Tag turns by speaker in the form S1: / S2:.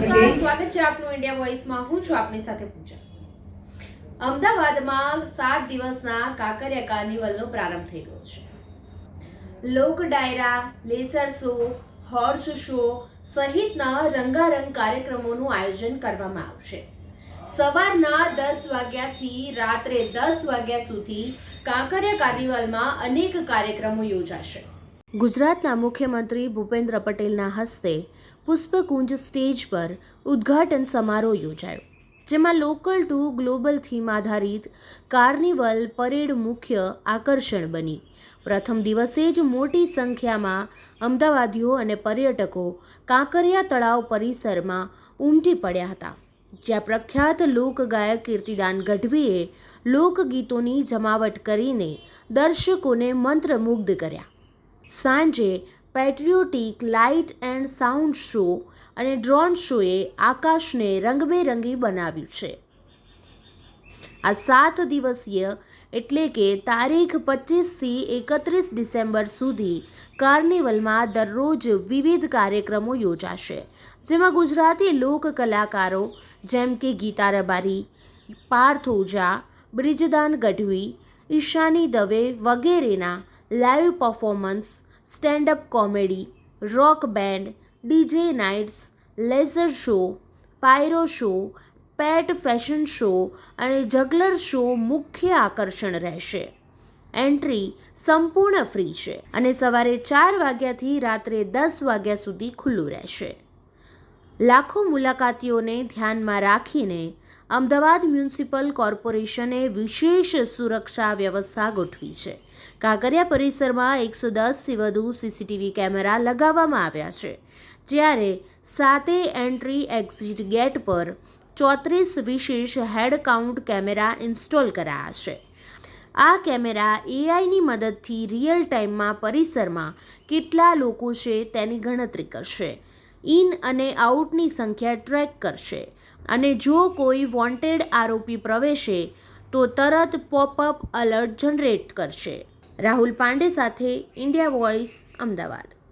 S1: પટેલ
S2: સ્વાગત છે આપનું ઇન્ડિયા વોઇસમાં હું છું આપની સાથે પૂજા. અમદાવાદમાં સાત દિવસના કાંકરિયા કાર્નિવલનો પ્રારંભ થઈ ગયો છે. લોક ડાયરા લેસર શો હોર્સ શો સહિતના રંગારંગ કાર્યક્રમોનું આયોજન કરવામાં આવશે. સવારના દસ વાગ્યાથી રાત્રે દસ વાગ્યા સુધી કાંકરિયા કાર્નિવલમાં અનેક કાર્યક્રમો યોજાશે. ગુજરાતના મુખ્યમંત્રી ભૂપેન્દ્ર પટેલના હસ્તે પુષ્પકુંજ સ્ટેજ પર ઉદ્ઘાટન સમારોહ યોજાયો, જેમાં લોકલ ટુ ગ્લોબલ થીમ આધારિત કાર્નિવલ પરેડ મુખ્ય આકર્ષણ બની. પ્રથમ દિવસે જ મોટી સંખ્યામાં અમદાવાદીઓ અને પર્યટકો કાંકરિયા તળાવ પરિસરમાં ઉમટી પડ્યા હતા, જ્યાં પ્રખ્યાત લોકગાયક કીર્તિદાન ગઢવીએ લોકગીતોની જમાવટ કરીને દર્શકોને મંત્રમુગ્ધ કર્યા. સાંજે patriotic light and sound show અને ડ્રોન શોએ આકાશને રંગબેરંગી બનાવ્યું છે. આ સાત દિવસીય એટલે કે તારીખ પચીસથી એકત્રીસ ડિસેમ્બર સુધી કાર્નિવલમાં દરરોજ વિવિધ કાર્યક્રમો યોજાશે, જેમાં ગુજરાતી લોક કલાકારો જેમ કે ગીતા રબારી, પાર્થ ઓઝા, બ્રિજદાન ગઢવી ઈશાની દવે વગેરેના live performance stand up comedy, rock band, DJ nights, laser show, pyro show, pet fashion show અને જગલર શો મુખ્ય આકર્ષણ રહેશે. એન્ટ્રી સંપૂર્ણ ફ્રી છે અને સવારે ચાર વાગ્યાથી રાત્રે દસ વાગ્યા સુધી ખુલ્લું રહેશે. લાખો મુલાકાતીઓને ધ્યાનમાં રાખીને અમદાવાદ મ્યુનિસિપલ કોર્પોરેશને વિશેષ સુરક્ષા વ્યવસ્થા ગોઠવી છે. કાંકરિયા પરિસરમાં એકસો દસથી વધુ સીસીટીવી કેમેરા લગાવવામાં આવ્યા છે, જ્યારે સાતે એન્ટ્રી એક્ઝિટ ગેટ પર ચોત્રીસ વિશેષ હેડ કાઉન્ટ કેમેરા ઇન્સ્ટોલ કરાયા છે. આ કેમેરા એઆઈની મદદથી રિયલ ટાઈમમાં પરિસરમાં કેટલા લોકો છે તેની ગણતરી કરશે. ઇન અને આઉટની સંખ્યા ટ્રેક કરશે. અને જો કોઈ વોન્ટેડ આરોપી પ્રવેશે, તો તરત પોપઅપ અલર્ટ જનરેટ કરશે. રાહુલ પાંડે સાથે ઇન્ડિયા વોઇસ, અમદાવાદ.